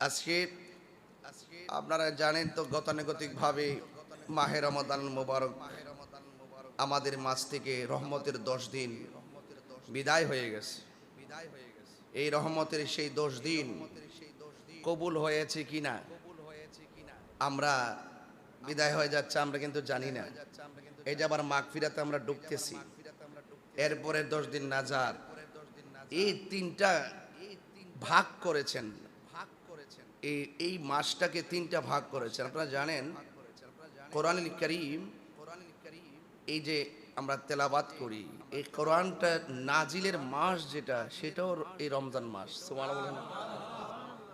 আজকে আপনারা জানেন তো গতানুগতিকভাবে মাহে রমাদান মোবারক আমাদের মাছ থেকে রহমতের দশ দিন বিদায় হয়ে গেছে। এই রহমতের সেই দশ দিন কবুল হয়েছে কিনা আমরা বিদায় হয়ে যাচ্ছে আমরা কিন্তু জানি না। এই যে আবার মাঘ ফিরাতে আমরা ডুবতেছি। এরপরে দশ দিন নাজার। এই তিনটা ভাগ করেছেন। এই এই মাসটাকে তিনটা ভাগ করেছেন। আপনারা জানেন কোরআন করিম, এই যে আমরা তেলাবাত করি, এই কোরআনটা নাজিলের মাস যেটা, সেটাও এই রমজান মাস।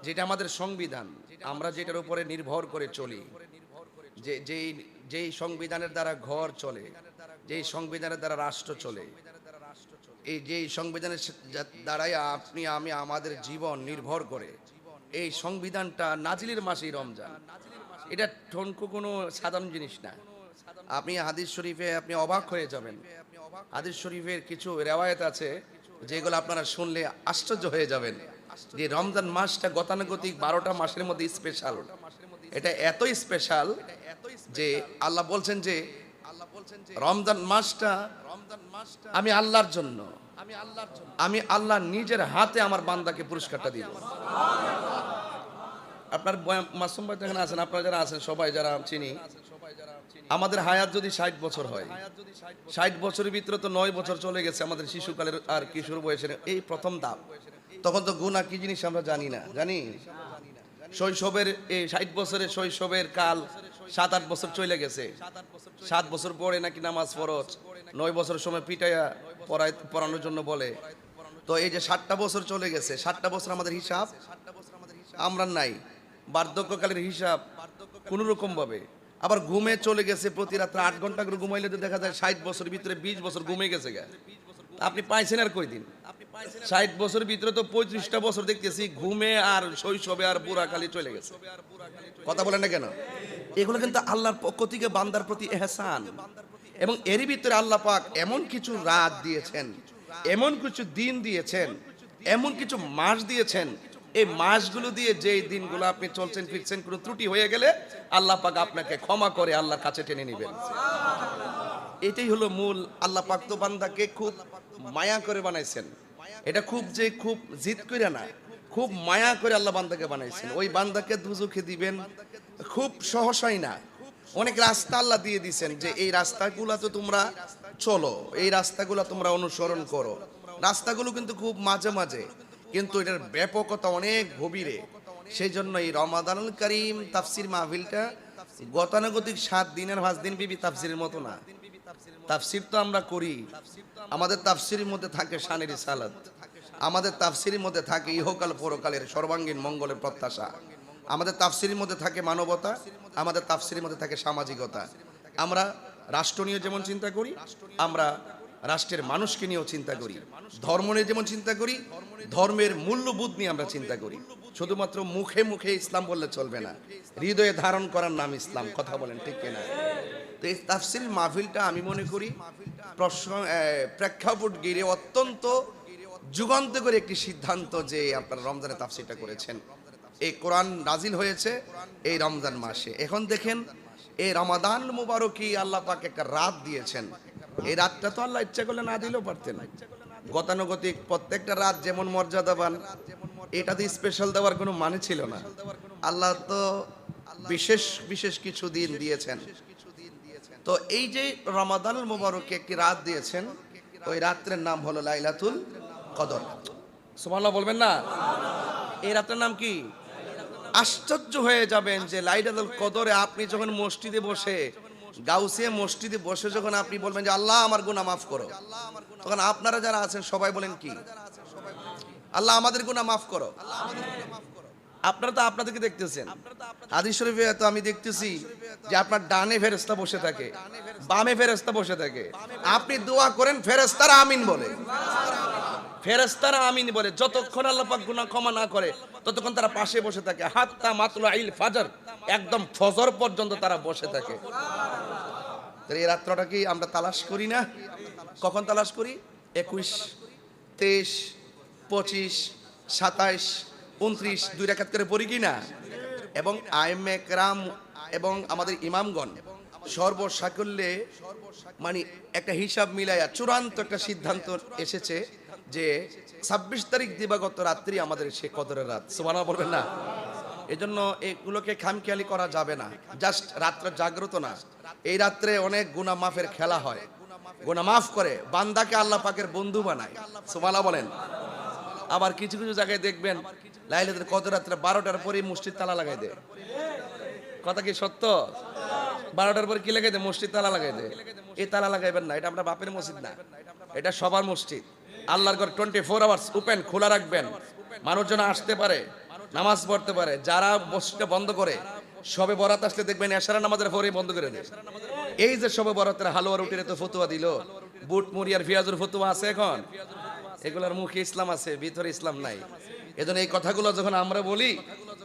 যেটা আমাদের সংবিধান, আমরা যেটার উপরে নির্ভর করে চলি, যে যেই যেই সংবিধানের দ্বারা ঘর চলে, যেই সংবিধানের দ্বারা রাষ্ট্র চলে, এই যেই সংবিধানের দ্বারাই আপনি, আমি, আমাদের জীবন নির্ভর করে। এই সংবিধানটা নাজিলের মাসেই রমজান। এটা ঠনকো কোনো সাধারণ জিনিস না। আপনি হাদিস শরীফে আপনি অবাক হয়ে যাবেন। হাদিস শরীফের কিছু রেওয়ায়ত আছে যেগুলো আপনারা শুনলে আশ্চর্য হয়ে যাবেন যে রমজান মাসটা গতানুগতিক বারোটা মাসের মধ্যে স্পেশাল এটা এতই স্পেশাল যে আল্লাহ বলছেন যে রমজান মাসটা আমি আল্লাহর জন্য আমি আল্লাহ নিজের হাতে আমার বান্দাকে পুরস্কারটা দিব। আপনার মাসুম ভাই তো এখানে আছেন, আপনারা যারা আছেন, সবাই যারা চিনি, আমাদের হায়াত যদি ষাট বছর হয়, ষাট বছরের ভিতরে তো নয় বছর চলে গেছে আমাদের শিশুকালের আর কিশোর বয়সের, এই প্রথম ধাপ তখন তো গুণা কি জিনিস আমরা জানি না, জানি? শৈশবের এই ষাট বছরের শৈশবের কাল সাত আট বছর চলে গেছে। সাত বছর পরে নাকি নামাজ ফরজ, নয় বছরের সময় পিটাইয়া পড়ায় পড়ানোর জন্য বলে। তো এই যে ষাটটা বছর চলে গেছে ষাটটা বছর আমাদের হিসাব। আমরা নাই, বার্ধক্যকালের হিসাব কোনো রকম ভাবে আবার ঘুমে চলে গেছে প্রতি রাত্রে আট ঘণ্টা করে ঘুমাইলে তো দেখা যায় ষাট বছর ভিতরে বিশ বছর ঘুমে গেছে গা। আপনি পাইছেন আর কই দিন ষাট বছরের ভিতরে তো পঁয়ত্রিশটা বছর দেখতেছি ঘুমে আর শৈশবে আর বুড়াকালি চলে গেছে। কথা বলেন না কেন? এগুলো কিন্তু আল্লাহর পক্ষ থেকে বান্দার প্রতি এহসান। এবং এরই ভিতরে আল্লাহ পাক এমন কিছু রাত দিয়েছেন, এমন কিছু দিন দিয়েছেন, এমন কিছু মাস দিয়েছেন। এই মাসগুলো দিয়ে যেই দিনগুলো আপনি চলছেন, ফিরছেন, কোনো ত্রুটি হয়ে গেলে আল্লাহ পাক আপনাকে ক্ষমা করে আল্লাহর কাছে টেনে নেবেন। এটাই হলো মূল, আল্লাহ পাক তো বান্দাকে খুব মায়া করে বানাইছেন। এটা খুব যে খুব জিদ করে না, খুব মায়া করে আল্লাহ বান্দাকে বানাইছেন। ওই বান্দাকে দুজুখে দিবেন, খুব সহসাই না। অনেক রাস্তা আল্লাহ দিয়ে দিছেন যে এই রাস্তাগুলো তো তোমরা চলো, এই রাস্তাগুলো তোমরা অনুসরণ করো। রাস্তাগুলো কিন্তু খুব মাঝে মাঝে, কিন্তু এটার ব্যাপকতা অনেক গভীরে। সেই জন্য এই রমাদানুল করিম তাফসির মাহফিলটা গতানুগতিক সাত দিনের, পাঁচ দিন বিবি তাফসিরের মতো না। তাফসির তো আমরা করি। আমাদের তাফসিরের মধ্যে থাকে শানের সালাদ আমাদের তাফসিরের মধ্যে থাকে ইহকাল পরকালের সর্বাঙ্গীন মঙ্গলের প্রত্যাশা। আমাদের তাফসিরের মধ্যে থাকে মানবতা, আমাদের তাফসিরের মধ্যে থাকে সামাজিকতা। আমরা রাষ্ট্র নিয়ে যেমন চিন্তা করি, আমরা রাষ্ট্রের মানুষকে নিয়েও চিন্তা করি, ধর্ম নিয়ে যেমন চিন্তা করি, ধর্মের মূল্যবোধ নিয়ে আমরা চিন্তা করি। শুধুমাত্র মুখে মুখে ইসলাম বললে চলবে না, হৃদয়ে ধারণ করার নাম ইসলাম, কথা বলেন ঠিক কিনা? তো এই তাফসির মাহফিলটা আমি মনে করি প্রেক্ষাপট গিরে অত্যন্ত যুগান্ত করে একটি সিদ্ধান্ত যে আপনারা রমজানে তাফসিরটা করেছেন। এই কোরআন নাজিল হয়েছে এই রমজান মাসে। এখন দেখেন, এই রমাদান মুবারকি আল্লাহ পাক একটা রাত দিয়েছেন। এই রাতটা তো আল্লাহ ইচ্ছা করলে না দিলেও পারতেন। গতানুগতিক প্রত্যেকটা রাত যেমন মর্যাদা মর্যাদাবান এটাতে স্পেশাল দেওয়ার কোনো মানে ছিল না। আল্লাহ তো বিশেষ বিশেষ কিছু দিন দিয়েছেন। তো এই যে রমাদানুল মুবারকে একটি রাত দিয়েছেন, ওই রাত্রের নাম হলো লাইলাতুল কদর। সুবহানাল্লাহ বলবেন না? এই রাতের নাম কি? আশ্চর্য হয়ে যাবেন যে লাইলাতুল কদরে আপনি যখন মসজিদে বসে, গাউসিয়া মসজিদে বসে যখন আপনি বলবেন যে আল্লাহ আমার গুনাহ মাফ করো, তখন আপনারা যারা আছেন সবাই বলেন কি? আল্লাহ আমাদের গুনাহ মাফ করো। আপনারা তো আপনাদেরকে দেখতেছেন। হাদিস শরীফে তো আমি দেখতেছি যে আপনার ডানে ফেরেস্তা বসে থাকে, বামে ফেরেস্তা বসে থাকে। আপনি দোয়া করেন ফেরেস্তারা আমিন বলে। ফেরেস্তারা আমিন বলে, যতক্ষণ আল্লাহ পাক গুনাহ ক্ষমা না করে, ততক্ষণ তারা পাশে বসে থাকে। হাত্তা মাতলা আইল ফাজর, একদম ফজর পর্যন্ত তারা বসে থাকে। এই রাত্রটা কি আমরা তালাশ করি না? কখন তালাশ করি? একুশ, তেইশ, পঁচিশ, সাতাইশ, উনত্রিশ, দুই রেখাত করে পড়ি কি না? এবং আইমে কেরাম এবং আমাদের ইমামগণ সর্বসাকল্যে মানে একটা হিসাব মিলাইয়া চূড়ান্ত একটা সিদ্ধান্ত এসেছে। যে ছাব্বিশ তারিখ দিবাগত রাত্রি আমাদের সে কদরের রাত। সুমানা বলবেন না? এজন্য এগুলোকে খামখেয়ালি করা যাবে না। জাস্ট রাত্রে জাগ্রত না। এই রাত্রে অনেক গুনা মাফের খেলা হয়। গুনা মাফ করে বান্দাকে আল্লাহ পাকের বন্ধু বানায়। সোমালা বলেন। আবার কিছু কিছু জায়গায় দেখবেন লাইলাদের কত রাত্রে বারোটার পরেই মসজিদ তালা লাগাই দেয়। কথা কি সত্য? বারোটার পরে কি লাগাই দেয়? মসজিদ তালা লাগাই দেয়। এই তালা লাগাইবেন না। এটা আমরা বাপের মসজিদ না। এটা সবার মসজিদ। আল্লাহর ঘর টোয়েন্টি ফোর আওয়ার্স ওপেন খোলা রাখবেন। মানুষজন আসতে পারে, নামাজ পড়তে পারে, যারা মসজিদটা বন্ধ করে, সবে বরাত আসলে দেখবেন এশারা নামাজের পরেই বন্ধ করে দেয় এই যে সবে বরাতের হালুয়া রুটির তো ফতুয়া দিল, বুট মুড়িয়ার ফিয়াজুর ফতুয়া আছে এখন? এগুলোর মুখে ইসলাম আছে, ভিতরে ইসলাম নাই। এজন্য এই কথাগুলো যখন আমরা বলি,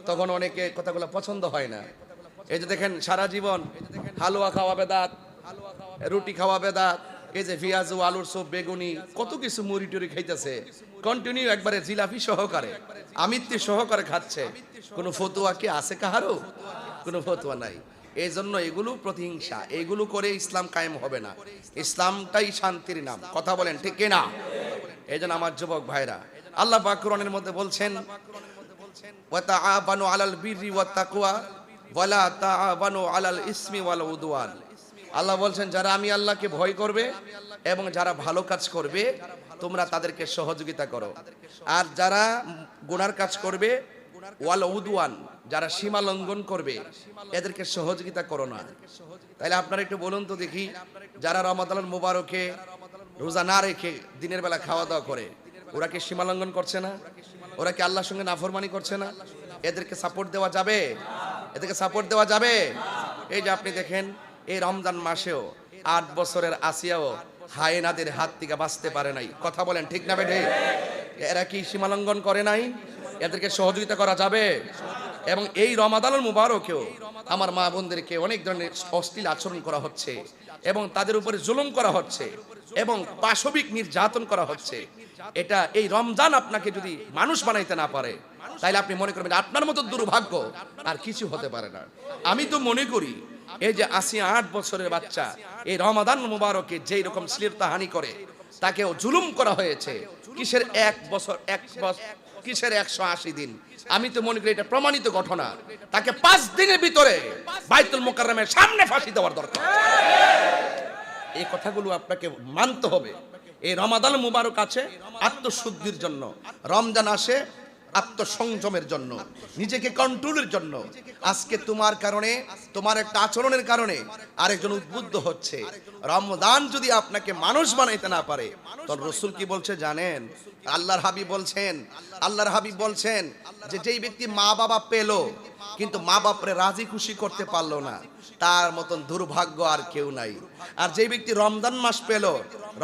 তখন অনেকে কথাগুলো পছন্দ হয় না। এই যে দেখেন, সারা জীবন হালুয়া খাওয়া বেদাত, রুটি খাওয়া বেদাত এই যে ভিয়াজ ও আলুর সব, বেগুনি, কত কিছু মুড়ি টুরি খাইতেছে। কন্টিনিউ একবারে জিলাপি সহকারে, আমিত্তি সহকারে খাচ্ছে। কোনো ফতুয়া কি আছে কাহারও? কোনো ফতুয়া নাই। এই জন্য এগুলো প্রতিহিংসা। এগুলো করে ইসলাম কায়েম হবে না। ইসলামটাই শান্তির নাম। কথা বলেন ঠিক না এই জন্য আমার যুবক ভাইরা, আল্লাহ পাক কোরআনের মধ্যে বলছেন ওয়াতাআবানু আলাল বিররি ওয়াত তাকওয়া ওয়ালা তাআবানু আলাল ইসমি ওয়াল উদওয়ান। আল্লাহ বলছেন, যারা আমি আল্লাহকে ভয় করবে এবং যারা ভালো কাজ করবে, তোমরা তাদেরকে সহযোগিতা করো। আর যারা গুনার কাজ করবে, ওয়াল উদওয়ান, যারা সীমা লঙ্ঘন করবে, এদেরকে সহযোগিতা করো না। তাইলে আপনারা একটু বলুন তো দেখি, যারা রমাদান মুবারকে রোজা না রেখে দিনের বেলা খাওয়া দাওয়া করে, ওরা কি সীমা লঙ্ঘন করছে না? ওরা কি আল্লাহর সঙ্গে নাফরমানি করছে না? এদেরকে সাপোর্ট দেওয়া যাবে? এদেরকে সাপোর্ট দেওয়া যাবে? এই যে আপনি দেখেন এই রমজান মাসেও, আট বছরের আসিয়াও হায়নাদের হাত থেকে বাঁচতে পারে নাই। কথা বলেন, ঠিক না বেঠে? এরা কি সীমালঙ্ঘন করে নাই? এদেরকে সহযোগিতা করা যাবে? এবং এই রমাদানুল মুবারকেও আমার মা বোনদেরকে অনেক ধরনের অশ্লীল আচরণ করা হচ্ছে এবং তাদের উপরে জুলুম করা হচ্ছে এবং পাশবিক নির্যাতন করা হচ্ছে। এটা এই রমজান আপনাকে যদি মানুষ বানাইতে না পারে, তাইলে আপনি মনে করবেন আপনার মতো দুর্ভাগ্য আর কিছু হতে পারে না। আমি তো মনে করি এই যে আশি আট বছরের বাচ্চা, এই রমাদান মুবারকে যেই রকম শ্লীলতাহানি করে, তাকেও জুলুম করা হয়েছে। কিসের এক বছর, এক কিসের একশো আশি দিন? আমি তো মনে করি এটা প্রমাণিত ঘটনা। তাকে পাঁচ দিনের ভিতরে বাইতুল মোকাররমের সামনে ফাঁসি দেওয়ার দরকার। এই কথাগুলো আপনাকে মানতে হবে। এই রমাদান মুবারক আছে আত্মশুদ্ধির জন্য। রমজান আসে আত্মসংযমের জন্য, নিজেকে কন্ট্রোলের জন্য। আজকে তোমার কারণে, তোমার একটা আচরণের কারণে আরেকজন উদ্বুদ্ধ হচ্ছে। রমদান যদি আপনাকে মানুষ বানাইতে না পারে, তখন রসুল কি বলছে জানেন? আল্লাহর হাবিব বলছেন, আল্লাহর হাবিব বলছেন যে যেই ব্যক্তি মা বাবা পেল, কিন্তু মা বাপরে রাজি খুশি করতে পারল না, তার মতন দুর্ভাগ্য আর কেউ নাই। আর যে ব্যক্তি রমজান মাস পেল,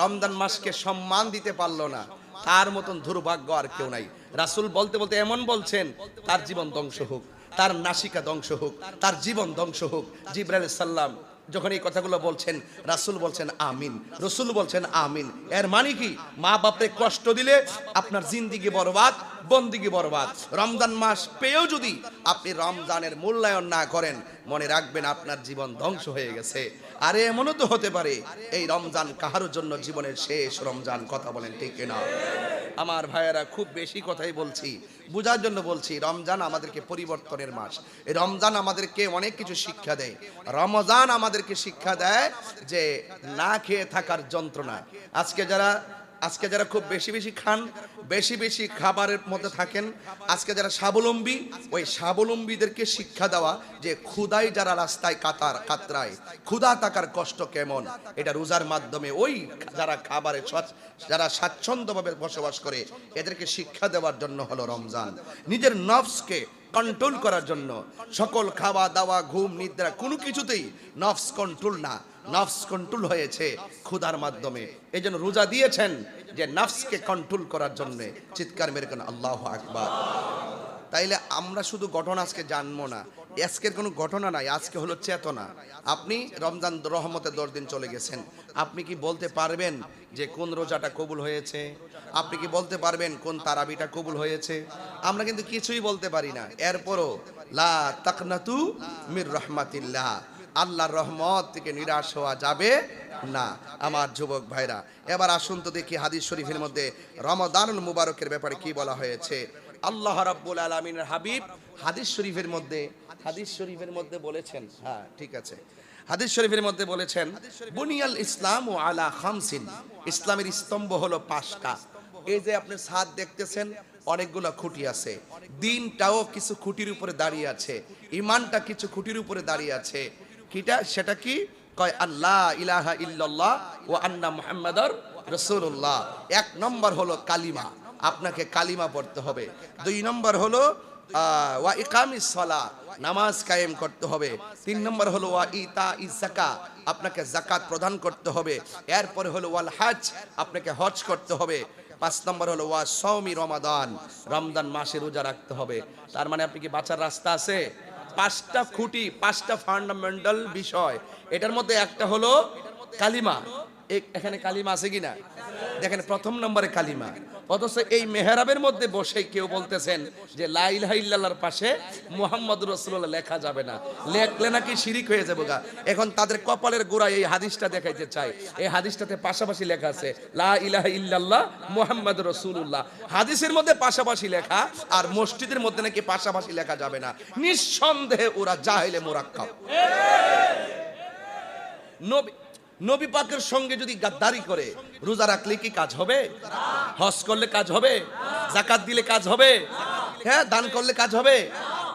রমজান মাসকে সম্মান দিতে পারল না, তার মতন দুর্ভাগ্য আর কেউ নাই। রাসূল বলতে বলতে এমন বলছেন, তার জীবন ধ্বংস হোক, তার নাসিকা ধ্বংস হোক, তার জীবন ধ্বংস হোক। জিব্রাইল সাল্লাম যখন এই কথাগুলো বলছেন, রাসূল বলছেন, আমিন। রসুল বলছেন, আমিন। এর মানে কি? মা বাপরে কষ্ট দিলে আপনার জিন্দিগি বরবাদ, বন্দিগি বরবাদ। রমজান মাস পেয়েও যদি আপনি রমজানের মূল্যায়ন না করেন, মনে রাখবেন আপনার জীবন ধ্বংস হয়ে গেছে। আরে এমনও তো হতে পারে, এই রমজান কাহারোর জন্য জীবনের শেষ রমজান কথা বলেন ঠিক না আমার ভাইয়েরা খুব বেশি কথাই বলছি, বুঝার জন্য বলছি, রমজান আমাদেরকে পরিবর্তনের মাস, এই রমজান আমাদেরকে অনেক কিছু শিক্ষা দেয়, রমজান আমাদেরকে শিক্ষা দেয় যে না খেয়ে থাকার যন্ত্রণা। আজকে যারা আজকে যারা খুব বেশি বেশি খান, বেশি বেশি খাবারের মধ্যে থাকেন, আজকে যারা স্বাবলম্বী, ওই স্বাবলম্বীদেরকে শিক্ষা দেওয়া যে ক্ষুদাই যারা রাস্তায় কাতার, কাতরায় ক্ষুধা থাকার কষ্ট কেমন? এটা রোজার মাধ্যমে ওই যারা খাবারে যারা স্বাচ্ছন্দ্যভাবে বসবাস করে, এদেরকে শিক্ষা দেওয়ার জন্য হলো রমজান। নিজের নফসকে কন্ট্রোল করার জন্য। সকল খাওয়া দাওয়া ঘুম, নিদ্রা, কোনো কিছুতেই নফস কন্ট্রোল না। নফস কন্ট্রোল হয়েছে ক্ষুধার মাধ্যমে। এই জন্য রোজা দিয়েছেন যে নফসকে কন্ট্রোল করার জন্য। চিৎকার মেরে কেন? আল্লাহ আকবার। তাইলে আমরা শুধু ঘটনা আজকে জানব না। আজকের কোনো ঘটনা নাই, আজকে হলো চেতনা। আপনি রমজান রহমতের দশ দিন চলে গেছেন। আপনি কি বলতে পারবেন যে কোন রোজাটা কবুল হয়েছে? আপনি কি বলতে পারবেন কোন তারাবিটা কবুল হয়েছে? আমরা কিন্তু কিছুই বলতে পারি না। এরপরও লা তাকনাতু মির রহমাতিল্লাহ। আল্লাহর রহমত থেকে নিরাশ হওয়া যাবে না। আমার যুবক ভাইরা, এবার আসুন তো দেখি হাদিস শরীফের মধ্যে রমদানুল মুবারকের ব্যাপারে কি বলা হয়েছে। আল্লাহ রাব্বুল আলামিনের হাবিব হাদিস শরীফের মধ্যে, হাদিস শরীফের মধ্যে বলেছেন হ্যাঁ ঠিক আছে। হাদিস শরীফের মধ্যে বলেছেন, বুনিয়াল ইসলাম ও আলা খামসিন ইসলামের স্তম্ভ হলো পাঁচটা। এই যে আপনি সাদ দেখতেছেন, অনেকগুলো খুঁটি আছে। দিনটাও কিছু খুঁটির উপরে দাঁড়িয়ে আছে। ইমানটা কিছু খুঁটির উপরে দাঁড়িয়ে আছে। কিটা? সেটা কি? কয় আল্লাহ ইলাহা ইল্লাল্লাহ ও আন্না মুহাম্মাদার রাসূলুল্লাহ। এক নম্বর হলো কালিমা। আপনাকে কালিমা পড়তে হবে। দুই নম্বর হলো ওয়া ইকামিস সালাহ, নামাজ কায়েম করতে হবে। তিন নম্বর হলো, ওয়া ইতা ইজাকা আপনাকে জাকাত প্রদান করতে হবে। এরপরে হলো, ওয়াল হজ আপনাকে হজ করতে হবে। পাঁচ নম্বর হলো, ওয়া সৌমি রমাদান, রমজান মাসে রোজা রাখতে হবে। তার মানে আপনি কি বাঁচার রাস্তা আছে? পাঁচটা খুঁটি পাঁচটা ফান্ডামেন্টাল বিষয়। এটার মধ্যে একটা হলো কালিমা। এখানে কালিমা আছে কিনা? দেখেন, প্রথম নম্বরে কালিমা। অথচ এই মেহরাবের মধ্যে বসে কেউ বলতেছেন যে ইল্লাল্লাহর পাশে মুহাম্মদ রাসূলুল্লাহ লেখা যাবে না। লেখলে নাকি শিরিক হয়ে যাবে গা। এখন তাদের কপালের গোড়ায় এই হাদিসটা দেখাইতে চাই। এই হাদিসটাতে পাশাপাশি লেখা আছে, লা ইলাহা ইল্লাল্লাহ মুহাম্মদ রাসূলুল্লাহ হাদিসের মধ্যে পাশাপাশি লেখা, আর মসজিদের মধ্যে নাকি পাশাপাশি লেখা যাবে না। নিঃসন্দেহে ওরা জাহেলে মোরাক্কাব। নবী নবী পাকের সঙ্গে যদি গাদ্দারি করে, রোজা রাখলে কি কাজ হবে? হজ করলে কাজ হবে? জাকাত দিলে কাজ হবে? হ্যাঁ দান করলে কাজ হবে?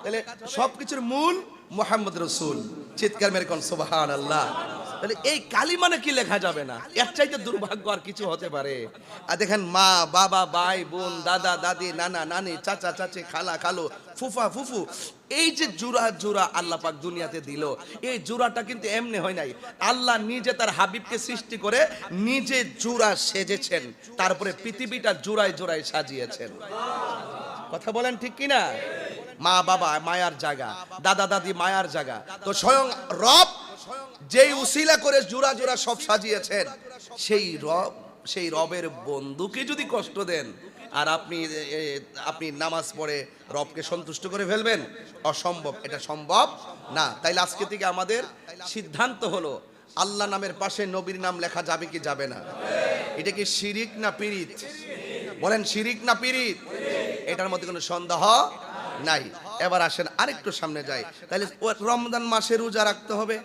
তাহলে সবকিছুর মূল মোহাম্মদ রসুল। চিৎকার মেরে কোন সোবাহান আল্লাহ তাহলে এই কালি মানে কি লেখা যাবে না? এর চাইতে দুর্ভাগ্য আর কিছু হতে পারে। আর দেখেন মা, বাবা, ভাই, বোন, দাদা, দাদি, নানা, নানি, চাচা, চাচি, খালা, খালো, ফুফা, ফুফু, এই যে জোড়া জোড়া আল্লাহ পাক দুনিয়াতে দিল, এই জোড়াটা কিন্তু এমনি হয় নাই। আল্লাহ নিজে তার হাবিবকে সৃষ্টি করে নিজে জোড়া সেজেছেন, তারপরে পৃথিবীটা জোড়ায় জোড়ায় সাজিয়েছেন। কথা বলেন ঠিক কি না? মা, বাবা, মায়ার জায়গা, দাদা, দাদি, মায়ার জায়গা। তো স্বয়ং রব যেই উসিলা করে জোড়া জোড়া সব সাজিয়েছেন, সেই রব, সেই রবের বন্ধুকে যদি কষ্ট দেন, আর আপনি আপনি নামাজ পড়ে রবকে সন্তুষ্ট করে ফেলবেন, অসম্ভব, এটা সম্ভব না। তাইলে আজকে থেকে আমাদের সিদ্ধান্ত হলো, আল্লাহ নামের পাশে নবীর নাম লেখা যাবে কি যাবে না? এটা কি শিরিক না পিরিত? বলেন, শিরিক না পিরিত? এটার মধ্যে কোনো সন্দেহ নাই। এবার আসেন আরেকটু সামনে যাই তাহলে ও রমজান মাসে রোজা রাখতে হবে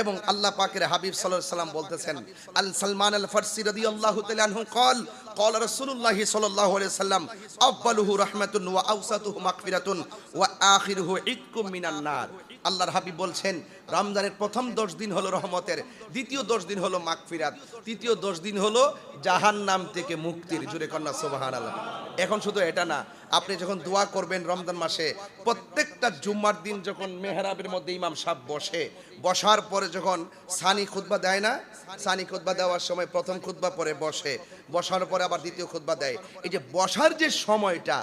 এবং আল্লাহ পাকের হাবিব সাল্লাল্লাহু আলাইহি সাল্লাম বলতেছেন আল সালমান আল ফারসি রাদিয়াল্লাহু তাআলা আনহু قال قال رسول الله صلى الله عليه وسلم أفضله رحمة وأوسطه مغفرة وآخره عتق من النار আল্লাহর হাবিব বলছেন রমজানের প্রথম দশ দিন হলো রহমতের, দ্বিতীয় দশ দিন হলো মাগফিরাত, তৃতীয় দশ দিন হলো জাহান নাম থেকে মুক্তির জুড়ে কন্যা সোবাহান এখন শুধু এটা না, আপনি যখন দোয়া করবেন রমজান মাসে, প্রত্যেকটা জুম্মার দিন যখন মেহরাবের মধ্যে ইমাম সাহেব বসে, বসার পরে যখন সানি খুতবা দেয় না, সানি খুতবা দেওয়ার সময় প্রথম খুতবা পরে বসে, বসার পরে আবার দ্বিতীয় খুতবা দেয়। এই যে বসার যে সময়টা,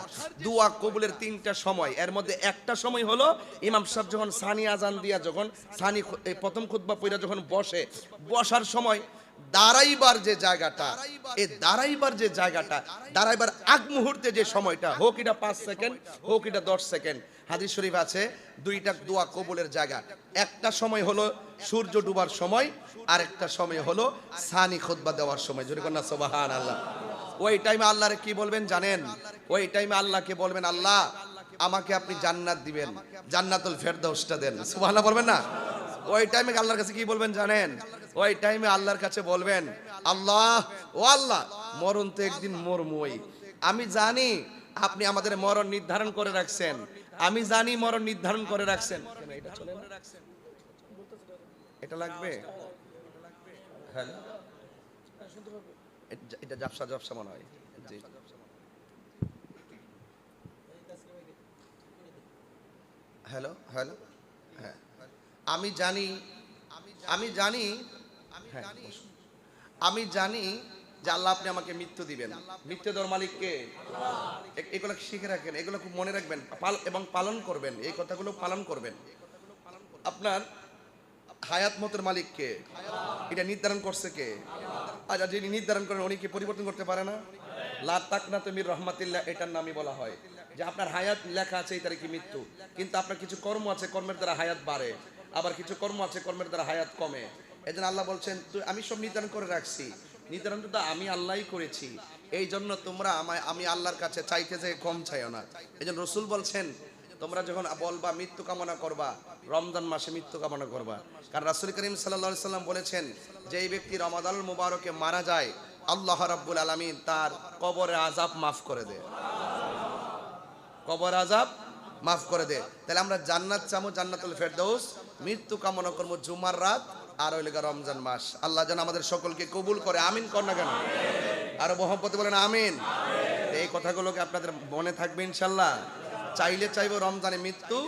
দোয়া কবুলের তিনটা সময়, এর মধ্যে একটা সময় হলো ইমাম সাহেব যখন সানি আজান দিয়া যখন সানি প্রথম খুতবা পইরা যখন বসে, বসার সময় দাঁড়াইবার যে জায়গাটা, এই দাঁড়াইবার যে জায়গাটা, দাঁড়াইবার আগ মুহূর্তে যে সময়টা, হোক এটা পাঁচ সেকেন্ড, হোক এটা দশ সেকেন্ড, হাদিস শরীফ আছে, দুইটা দোয়া কবুলের জায়গা। একটা সময় হলো সূর্য ডুবার সময় আর একটা সময় হলো সানি খুতবা দেওয়ার সময়। যদি কন্যা সোবাহান আল্লাহ ওই টাইমে আল্লাহরে কি বলবেন জানেন? ওই টাইমে আল্লাহকে বলবেন, আল্লাহ আমাকে আপনি জান্নাত দিবেন, জান্নাতুল ফেরদৌসটা দেন। সুবহানাল্লাহ বলবেন না? ওই টাইমে আল্লাহর কাছে কি বলবেন জানেন? ওই টাইমে আল্লাহর কাছে বলবেন, আল্লাহ, ও আল্লাহ, মরণ তো একদিন মরমই। আমি জানি আপনি আমাদের মরণ নির্ধারণ করে রাখছেন। আমি জানি মরণ নির্ধারণ করে রাখছেন। এটা লাগবে? এটা- এটা জাপসা জাপসা মনে হয়। হ্যালো হ্যালো হ্যাঁ। আমি জানি আমি জানি হ্যাঁ, আমি জানি যে আল্লাহ আপনি আমাকে মৃত্যু দিবেন। মৃত্যু দেওয়ার মালিক কে? এ- এগুলো শিখে রাখেন এগুলো খুব মনে রাখবেন এবং পালন করবেন এই কথাগুলো পালন করবেন। আপনার হায়াত মতের মালিককে এটা নির্ধারণ করছে কে? আচ্ছা যিনি নির্ধারণ করেন উনি কি পরিবর্তন করতে পারে না? লা তুমির রহমাতিল্লাহ, এটার নামই বলা হয়। যে আপনার হায়াত লেখা আছে, এই তারিখে মৃত্যু। কিন্তু আপনার কিছু কর্ম আছে, কর্মের দ্বারা হায়াত বাড়ে। আবার কিছু কর্ম আছে, কর্মের দ্বারা হায়াত কমে। এজন্য আল্লাহ বলছেন আমি সব নির্ধারণ করে রাখছি। নির্ধারণটা তো আমি আল্লাহই করেছি। এই জন্য তোমরা আমায়, আমি আল্লাহর কাছে চাইতে যে কম চাইও না। এই জন্য রসুল বলছেন, তোমরা যখন বলবা, মৃত্যু কামনা করবা, রমজান মাসে মৃত্যু কামনা করবা। কারণ রাসুল করিম সাল্লা সাল্লাম বলেছেন যে এই ব্যক্তি রমাদাল মুবারকে মারা যায় আল্লাহ রাব্বুল আলমিন তার কবরে আজাব মাফ করে দেয় কবর আজাব মাফ করে দে। তাহলে আমরা জান্নাত চামো, জান্নাতুল ফেরদৌস মৃত্যু কামনা করব জুমার রাত আর ওই লেগা রমজান মাস। আল্লাহ যেন আমাদের সকলকে কবুল করে, আমিন কর না কেন? আরও মহব্বতে বলেন, আমিন। এই কথাগুলোকে আপনাদের মনে থাকবে ইনশাল্লাহ। চাইলে চাইব রমজানে মৃত্যু,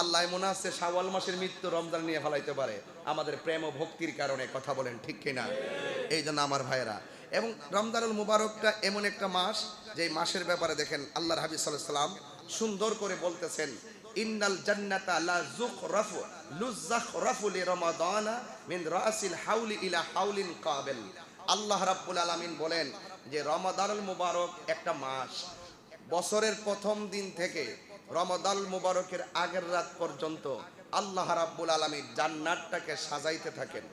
আল্লাহ মনে আছে, শাওয়াল মাসের মৃত্যু রমজান নিয়ে ফেলাইতে পারে। আমাদের প্রেম ও ভক্তির কারণে কথা বলেন, ঠিক কিনা? এই জন্য আমার ভাইয়েরা এবং রমজানুল মুবারকটা এমন একটা মাস যে মাসের ব্যাপারে দেখেন আল্লাহর হাবিব সাল্লাম সুন্দর করে বলতেছেন, ইন্নাল জান্নাতা লা যুখরাফু লুযাখরাফু লিরমাদানা মিন রাসিল হাউলি ইলা হাউলিন কাবিল। আল্লাহ রাব্বুল আলামিন বলেন যে রমাদানুল মুবারক একটা মাস। বছরের প্রথম দিন থেকে রমাদান মুবারকের আগের রাত পর্যন্ত আল্লাহ রাব্বুল আলামিন জান্নাতটাকে সাজাইতে থাকেন।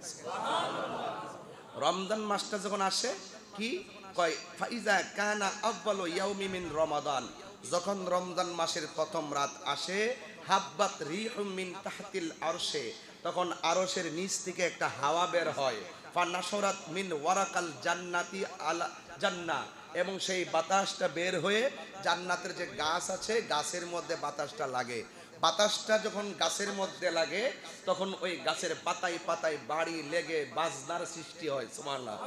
রমজান মাসটা যখন আসে, কি? কয়, ফাইজা কানা আব্বালু ইয়াউমি মিন রমাদান। যখন রমজান মাসের প্রথম রাত আসে, হাব্বাত রিহুম মিন তাহতিল আরশে। তখন আরশের নিচ থেকে একটা হাওয়া বের হয়। ফানাসরাত মিন ওয়ারাকাল জান্নাতি আলা জান্না। এবং সেই বাতাসটা বের হয়ে জান্নাতের যে গাছ আছে, গাছের মধ্যে বাতাসটা লাগে। বাতাসটা যখন গাছের মধ্যে লাগে, তখন ওই গাছের পাতায় পাতায় বাড়ি লেগে বাজনার সৃষ্টি হয়, সুবহানাল্লাহ।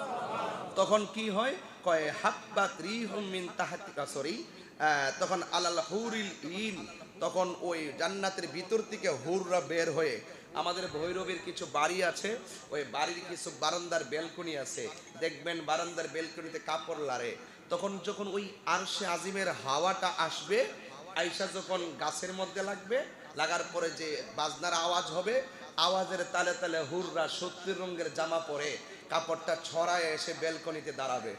তখন কি হয়? কয় হাব্বাত রিহুম মিন তাহতিকা সরি তখন আলাল হুরিল ইন, তখন ওই জান্নাতের ভিতর থেকে হুররা বের হয়ে, আমাদের ভৈরবের কিছু বাড়ি আছে, ওই বাড়ির কিছু বারান্দার বেলকনি আছে, দেখবেন বারান্দার বেলকনিতে কাপড় লারে তখন যখন ওই আরশে আজিমের হাওয়াটা আসবে আইসা যখন গাছের মধ্যে লাগবে, লাগার পরে যে বাজনার আওয়াজ হবে, আওয়াজের তালে তালে হুররা সত্যি রঙের জামা পরে কাপড়টা ছড়ায় এসে বেলকনিতে দাঁড়াবে।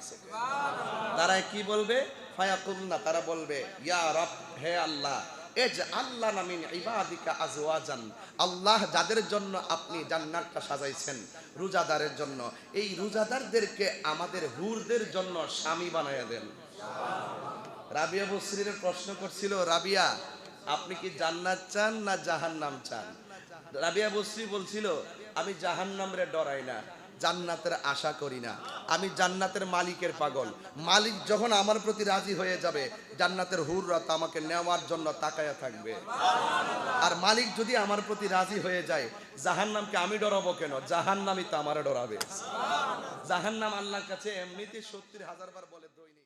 দাঁড়ায় কি বলবে? ফায়াকুল্না, তারা বলবে, ইয়া রব, হে আল্লাহ এ যে আল্লাহ নামিন ইবাদিকা আজওয়াজান। আল্লাহ যাদের জন্য আপনি জান্নাতটা সাজাইছেন, রোজাদারের জন্য, এই রোজাদারদেরকে আমাদের হুরদের জন্য স্বামী বানাইয়া দেন। রাবিয়া বসরির প্রশ্ন করছিল, রাবিয়া, আপনি কি জান্নাত চান না জাহান্নাম চান? রাবিয়া বসরি বলছিল, আমি জাহান্নামরে ডরাই না, জান্নাতের আশা করি না। আমি জান্নাতের মালিকের পাগল। মালিক যখন আমার প্রতি রাজি হয়ে যাবে, জান্নাতের হুররা আমাকে নেওয়ার জন্য তাকায়া থাকবে। আর মালিক যদি আমার প্রতি রাজি হয়ে যায়, জাহান্নামকে আমি ডরাবো কেন? জাহান্নামই তো আমার ডরাবে। জাহান্নাম আল্লাহর কাছে এমনিতে সত্তর হাজার বার বলে দৈনিক।